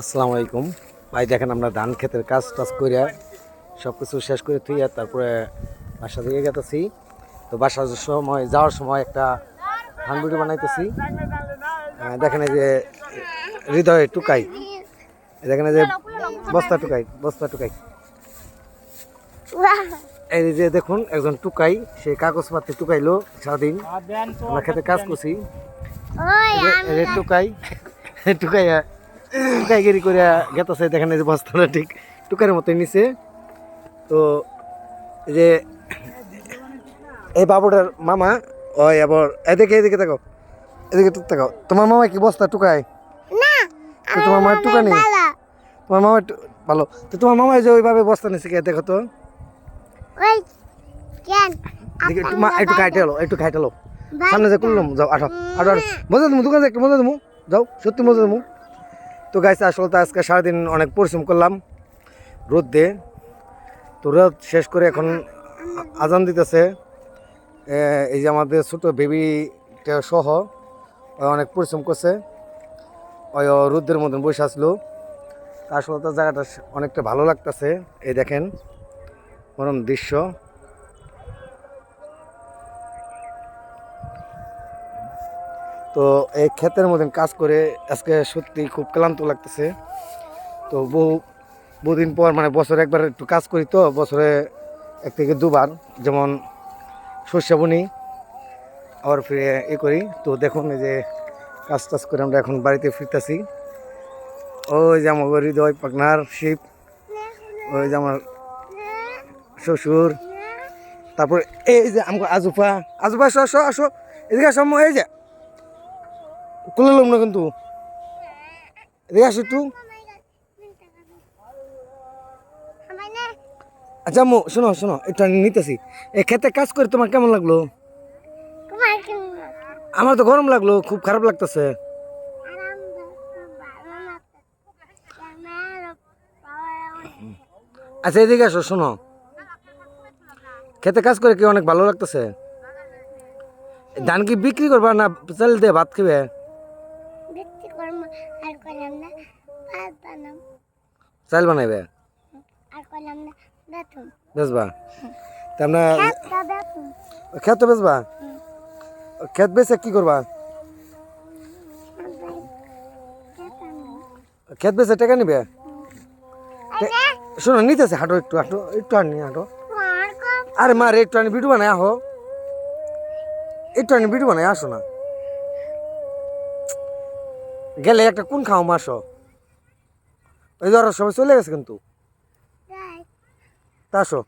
আসসালামু আলাইকুম। ভাই, দেখেন আমরা ধান ক্ষেতের কাজ টাজ করে সব কিছু শেষ করে আর তারপরে বাসা থেকে গেতেছি। তো বাসার সময়, যাওয়ার সময় একটা বিড়ি বানাইতেছি। দেখেন এই যে হৃদয়ে টুকাই। দেখেন এই যে বস্তা টুকাই বস্তা টুকাই। এই যে দেখুন, একজন টুকাই, সে কাগজ পাতি টুকাইলো সারাদিন। আমরা খেতে কাজ করছি। টুকাই, টুকাইয়া টুকাইগিরি করে গেতেছে দেখেন যে বস্তাটা ঠিক টুকারের মতোই নিছে। তো এই যে এই বাবুটার মামা ওই আবার এদিকে এদিকে তাকাও এদিকে তাকাও। তোমার মামা কি বস্তা টুকায়? তো তোমার মায়ের টুকা নেই? তোমার মামা ভালো। তো তোমার মামা যে ওইভাবে বস্তা নিছে কে দেখো তো। একটু খাইটে এলো একটু খাইটে এলো। সামনে যে করলাম যাও আঠো আঠো আঠো মজা দেবো দোকানে একটু মজা দেবো। যাও সত্যি মজা দেবো। তো গাইছে আসলে তো আজকে সারাদিন অনেক পরিশ্রম করলাম রোদ। দিয়ে তো রোদ শেষ করে এখন আজান দিতেছে। এই যে আমাদের ছোটো বেবিটা সহ অনেক পরিশ্রম করছে। ওই ও রোদের মতন বসে আসলো। আসলে তো জায়গাটা অনেকটা ভালো লাগতেছে। এই দেখেন, মরম দৃশ্য। তো এই ক্ষেতের মধ্যে কাজ করে আজকে সত্যি খুব ক্লান্ত লাগতেছে। তো বহু বহুদিন পর মানে বছরে একবার একটু কাজ করি তো বছরে এক থেকে দুবার। যেমন শস্য বুনি আবার ফিরে এ করি। তো দেখুন এই যে কাজ টাজ করে আমরা এখন বাড়িতে ফিরতেছি। ওই যে আমার হৃদয় পাকনার শিব ওই যে আমার শ্বশুর। তারপর এই যে আমার আজুপা আজুপা আসো আসো আসো। এদিকে আম্মু, এই যে। খুলে লোম না কিন্তু। এদিকে আসো একটু। আচ্ছা আম্মু, শোনো শোনো এটা নিতেছি। এই খেতে কাজ করে তোমার কেমন লাগল? আমার তো গরম লাগল, খুব খারাপ লাগতেছে। আচ্ছা এদিকে আসো, শোনো। খেতে কাজ করে কি অনেক ভালো লাগতেছে? ধান কি বিক্রি করবা না চাল দিয়ে ভাত খাবে? বানাম। চাল বানাইবে? আর করলাম না বেতন। বেচবা? তা আমরা খেত বেচবা? খেত বেচে কি করবা? খেত বেচে টাকা নিবে? শোনো নিতেছে হাঁটো একটু হাঁটো একটু আনি হাঁটো। আরে মা রে একটু আনি ভিডিও বানাই আহো। একটু আনি ভিডিও বানাই আসো না। গেলে একটা কোন খাও মাস ওই ধরো সবাই চলে গেছে কিন্তু। তা আসো।